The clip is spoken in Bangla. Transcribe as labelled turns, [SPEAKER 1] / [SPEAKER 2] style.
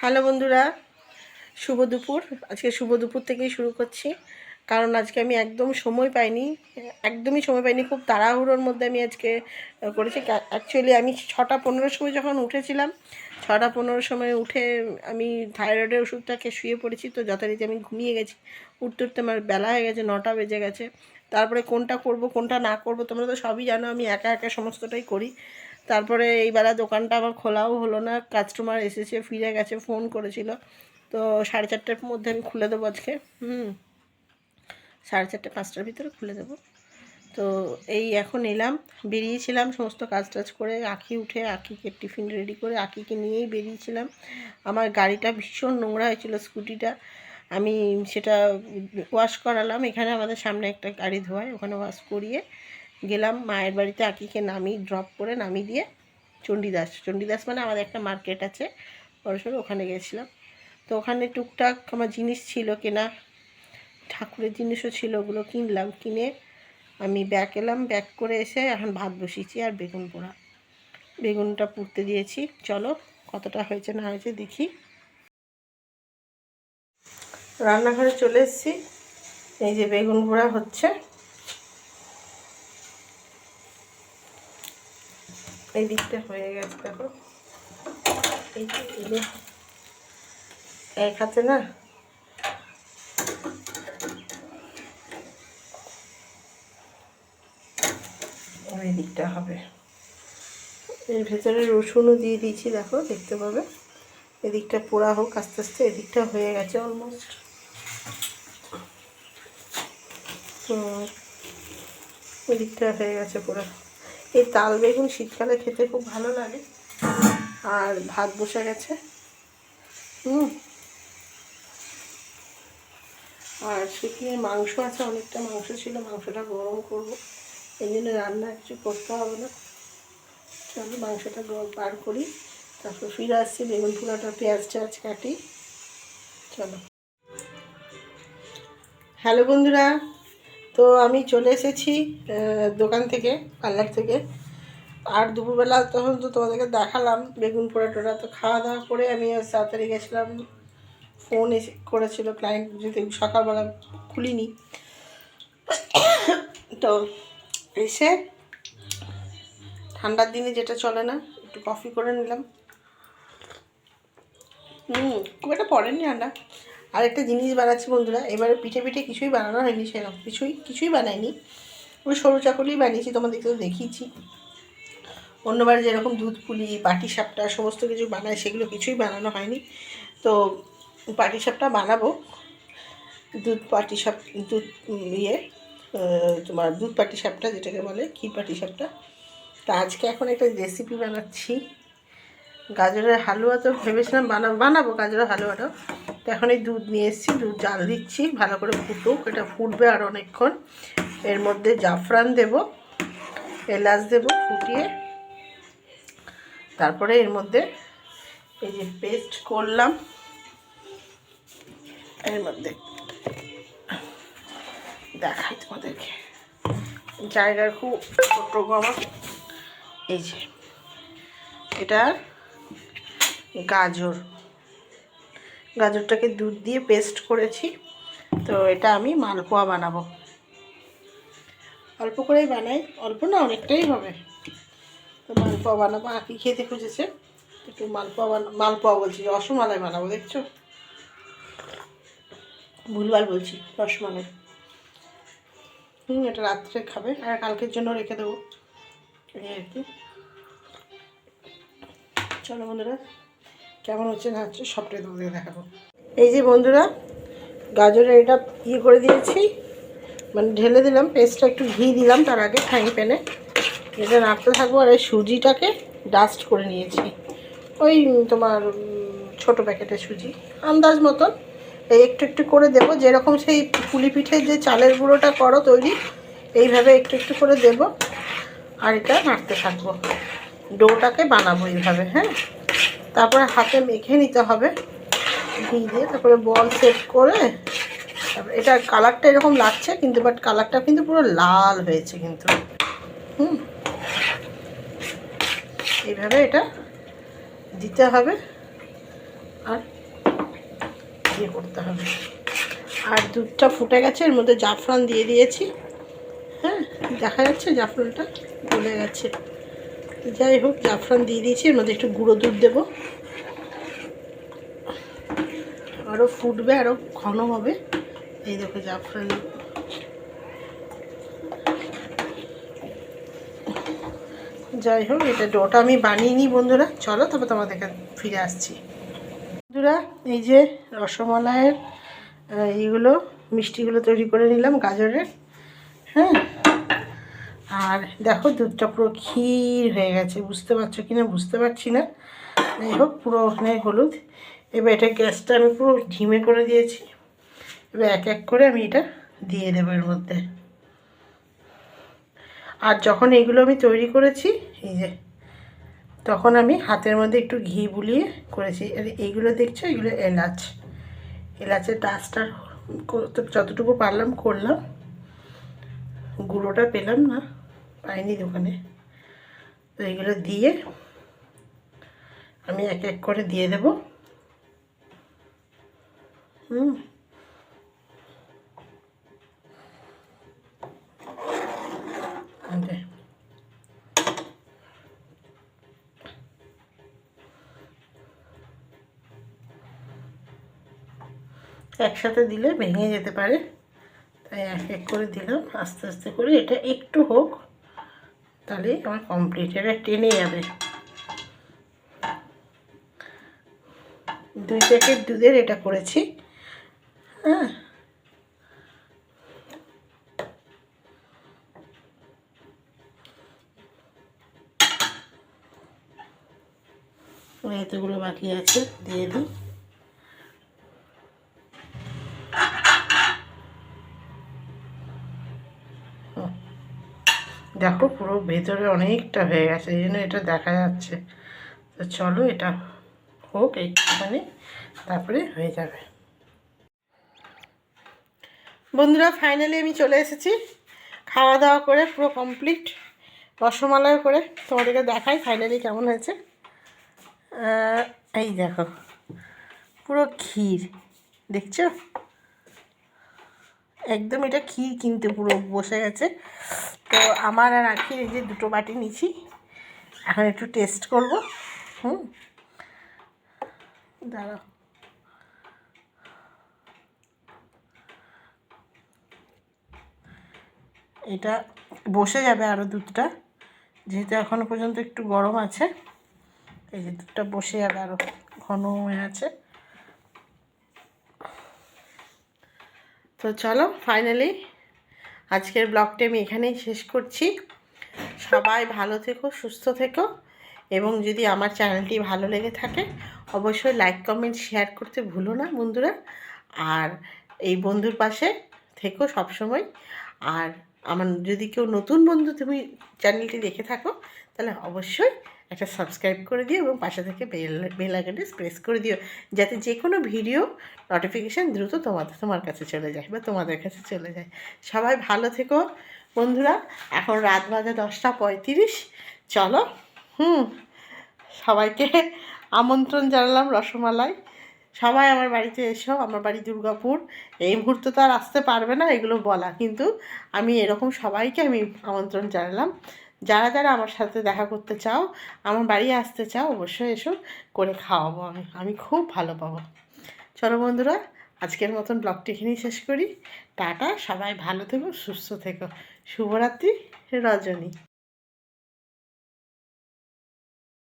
[SPEAKER 1] হ্যালো বন্ধুরা, শুভ দুপুর। আজকে শুভ দুপুর থেকেই শুরু করছি। কারণ আজকে আমি একদম সময় পাইনি, একদমই সময় পাইনি, খুব তাড়াহুড়োর মধ্যে আমি আজকে করেছি। অ্যাকচুয়ালি আমি ছটা পনেরোর সময় যখন উঠেছিলাম, ছটা পনেরোর সময় উঠে আমি থাইরয়েডের ওষুধটাকে শুয়ে পড়েছি। তো যথারীতি আমি ঘুমিয়ে গেছি। উঠতে উঠতে আমার বেলা হয়ে গেছে, নটা বেজে গেছে। তারপরে কোনটা করব, কোনটা না করব, তোমরা তো সবই জানো, আমি একা একা সমস্তটাই করি। তারপরে এইবেলা দোকানটা আমার খোলাও হলো না। কাস্টমার এসেছে, ফিরে গেছে ফোন করেছিল। তো সাড়ে চারটের মধ্যে আমি খুলে দেবো আজকে। হুম। সাড়ে চারটে, পাঁচটার ভিতরে খুলে দেবো। তো এই এখন এলাম। বেরিয়েছিলাম, সমস্ত কাজ টাজ করে আঁকি উঠে, আঁকিকে টিফিন রেডি করে আঁকিকে নিয়েই বেরিয়েছিলাম। আমার গাড়িটা ভীষণ নোংরা হয়েছিল স্কুটিটা। আমি সেটা ওয়াশ করালাম। এখানে আমাদের সামনে একটা গাড়ি ধোয়ায়, ওখানে ওয়াশ করিয়ে গেলাম, মায়ের বাড়িতে আঁকিকে নামিয়ে ড্রপ করে নামিয়ে দিয়ে চণ্ডীদাস। চণ্ডীদাস মানে আমাদের একটা মার্কেট আছে বড়সড় ওখানে গেছিলাম। তো ওখানে টুকটাক আমার জিনিস ছিল কেনা, ঠাকুরের জিনিসও ছিল, ওগুলো কিনলাম। কিনে আমি ব্যাক এলাম ব্যাক করে এসে এখন ভাত বসিয়েছি আর বেগুন পোড়া। বেগুনটা পুড়তে দিয়েছি। চলো, কতটা হয়েছে না হয়েছে দেখি। রান্নাঘরে চলে এসেছি। এই যে বেগুন পোড়া হচ্ছে। এই দিকটা হয়ে গেছে দেখো এক হাতে না ওই দিকটা হবে এর ভেতরে রসুনও দিয়ে দিয়েছি দেখো দেখতে পাবে এদিকটা পোড়া হোক আস্তে আস্তে এদিকটা হয়ে গেছে অলমোস্ট এদিকটা হয়ে গেছে পুরো এই তাল বেগুন শীতকালে খেতে খুব ভালো লাগে। আর ভাত বসে গেছে। হুম। আর সেখানে মাংস আছে, অনেকটা মাংস ছিল, মাংসটা গরম করব। এই জন্য রান্না কিছু করতে হবে না। চলো মাংসটা গরম বার করি। তারপর ফিরে আসছি, বেগুন পোড়াটা, পেঁয়াজ টেয়াজ কাটি। চলো। হ্যালো বন্ধুরা তো আমি চলে এসেছি দোকান থেকে, পার্লার থেকে। আর দুপুরবেলা তখন তো তোমাদেরকে দেখালাম বেগুন পোড়া টোড়া। তো খাওয়া দাওয়া করে আমি তাড়াতাড়ি গেছিলাম ফোন এসে করেছিল ক্লায়েন্ট যদি সকালবেলা খুলিনি। তো এসে ঠান্ডার দিনে যেটা চলে না, একটু কফি করে নিলাম। হুম, খুব একটা পড়েনি ঠান্ডা। আর একটা জিনিস বানাচ্ছি বন্ধুরা, এবারে পিঠে পিঠে কিছুই বানানো হয়নি সেরকম, কিছুই কিছুই বানাইনি। ওই সরু চাকুলি বানিয়েছি, তোমাদেরকে তো দেখিয়েছি। অন্যবার যেরকম দুধ পুলি, পাটি সাপটা, সমস্ত কিছু বানায় সেগুলো কিছুই বানানো হয়নি। তো পাটি সাপটা বানাবো। দুধ পাটি সাপ, দুধ ইয়ে তোমার দুধ পাটি সাপটা যেটাকে বলে, ক্ষীর পাটি সাপটা। তা আজকে এখন একটা রেসিপি বানাচ্ছি। গাজরের হালুয়া তো ভেবেছিলাম বানাবো বানাবো গাজরের হালুয়াটা তো এখন এই দুধ নিয়ে এসেছি, দুধ জাল দিচ্ছি, ভালো করে ফুটুক, এটা ফুটবে আর অনেকক্ষণ। এর মধ্যে জাফরান দেব, এলাচ দেব ফুটিয়ে। তারপরে এর মধ্যে এই যে পেস্ট করলাম, এর মধ্যে দেখাই তোমাদেরকে। জায়গার খুব ছোট আমার এই যে, এটা গাজর। গাজরটাকে দুধ দিয়ে পেস্ট করেছি। তো এটা আমি মালপোয়া বানাবো। অল্প করেই বানাই, অল্প না অনেকটাই হবে। তো মালপোয়া বানাবো আঁকি খেতে খুঁজেছে? একটু মালপোয়া বানা, মালপোয়া বলছি, রসমালাই বানাবো, দেখছ? ভুলভাল বলছি, রসমালাই। হুম, এটা রাত্রে খাবে, আর কালকের জন্য রেখে দেবো। আর কি। চলো বন্ধুরা কেমন হচ্ছে না হচ্ছে সবটাই তোমাদের দেখাবো। এই যে বন্ধুরা, গাজরের এটা ইয়ে করে দিয়েছি। মানে ঢেলে দিলাম পেস্টটা একটু ঘি দিলাম তার আগে ফ্রাইং প্যানে এটা নাড়তে থাকব আর এই সুজিটাকে ডাস্ট করে নিয়েছি। ওই তোমার ছোট প্যাকেটের সুজি, আন্দাজ মতন। এই একটু একটু করে দেবো, যেরকম সেই পুলি পিঠের যে চালের গুঁড়োটা করো তৈরি, এইভাবে একটু একটু করে দেবো। আর এটা নাড়তে থাকব। ডোটাকে বানাবো এইভাবে হ্যাঁ? তারপরে হাতে মেখে নিতে হবে। ঘি দিয়ে তারপরে বল সেট করে, তারপরে এটা কালারটা এরকম লাগছে কিন্তু বাট কালারটা কিন্তু পুরো লাল হয়েছে কিন্তু। হুম। এইভাবে এটা দিতে হবে আর ইয়ে করতে হবে। আর দুধটা ফুটে গেছে, এর মধ্যে জাফরান দিয়ে দিয়েছি। হ্যাঁ দেখা যাচ্ছে জাফরানটা গলে গেছে। যাই হোক, জাফরান দিয়ে দিয়েছি, এর মধ্যে একটু গুঁড়ো দুধ দেবো। আরও ফুটবে আরও ঘন হবে। এই দেখো জাফরান। যাই হোক, এটা ডোটা আমি বানিয়ে নিই বন্ধুরা। চলো তবে তোমাদেরকে ফিরে আসছি। বন্ধুরা, এই যে রসমালাইয়ের এইগুলো, মিষ্টিগুলো তৈরি করে নিলাম গাজরের। হ্যাঁ? আর দেখো দুধটা পুরো ক্ষীর হয়ে গেছে, বুঝতে পারছ কি না? বুঝতে পারছি না। যাই হোক, পুরো ওখানে হলুদ। এবার এটা গ্যাসটা আমি পুরো ঝিমে করে দিয়েছি। এবার এক এক করে আমি এটা দিয়ে দেবো এর মধ্যে। আর যখন এগুলো আমি তৈরি করেছি, এই যে, তখন আমি হাতের মধ্যে একটু ঘি বুলিয়ে করেছি। এইগুলো দেখছ? এগুলো এলাচ। এলাচের ডাস্টার যতটুকু পারলাম করলাম। গুঁড়োটা পেলাম না। পাইনি দোকানে। তো এগুলো দিয়ে আমি এক এক করে দিয়ে দেব। হুম। একসাথে দিলে ভেঙে যেতে পারে। তাই এক এক করে দিলাম। আস্তে আস্তে করে এটা একটু হোক। তাহলেই আমার কমপ্লিট এটা টেনে যাবে। দুই প্যাকেট দুধের এটা করেছি হ্যাঁ। এতগুলো বাকি আছে, দিয়ে দিই। দেখো পুরো ভেতরে অনেকটা হয়ে গেছে, এই জন্য এটা দেখা যাচ্ছে। তো চলো এটা হোক একটুখানি, তারপরে হয়ে যাবে। বন্ধুরা ফাইনালি আমি চলে এসেছি। খাওয়া দাওয়া করে পুরো কমপ্লিট রসমালাই করে তোমাদেরকে দেখাই ফাইনালি কেমন হয়েছে। এই দেখো, পুরো ক্ষীর, দেখছ? একদম এটা ক্ষীর কিনতে পুরো বসে গেছে। তো আমার আর আখির এই যে দুটো বাটি নিছি এখন একটু টেস্ট করব। হুম? দাঁড়াও। এটা বসে যাবে আরও দুধটা। যেহেতু এখনও পর্যন্ত একটু গরম আছে, এই যে দুধটা বসে যাবে আরও ঘন হয়ে আছে। তো চলো ফাইনালি আজকের ব্লগটি আমি এখানেই শেষ করছি। সবাই ভালো থেকো, সুস্থ থেকো এবং যদি আমার চ্যানেলটি ভালো লেগে থাকে, অবশ্যই লাইক কমেন্ট শেয়ার করতে ভুলো না বন্ধুরা। আর এই বন্ধুর পাশে থেকো সবসময়। আর আমার যদি কেউ নতুন বন্ধু তুমি চ্যানেলটি দেখে থাকো, তাহলে অবশ্যই একটা সাবস্ক্রাইব করে দিও এবং পাশে থেকে বেল বেল আইকনটি প্রেস করে দিও। যাতে যে কোনো ভিডিও নোটিফিকেশান দ্রুত তোমাদের, তোমার কাছে চলে যায় বা তোমাদের কাছে চলে যায়। সবাই ভালো থেকো বন্ধুরা। এখন রাত বাজে দশটা পঁয়ত্রিশ। চলো, হুম, সবাইকে আমন্ত্রণ জানালাম রসমালাই। সবাই আমার বাড়িতে এসো, আমার বাড়ি দুর্গাপুর। এই মুহূর্তে তো আর আসতে পারবে না এগুলো বলা। কিন্তু আমি এরকম সবাইকে আমি আমন্ত্রণ জানালাম। যারা যারা আমার সাথে দেখা করতে চাও, আমার বাড়ি আসতে চাও, অবশ্যই এসো, করে খাওয়াবো আমি। আমি খুব ভালো পাবো। চলো বন্ধুরা, আজকের মতন ব্লগটি এখানেই শেষ করি। টাটা, সবাই ভালো থেকো, সুস্থ থেকো। শুভরাত্রি, রজনী।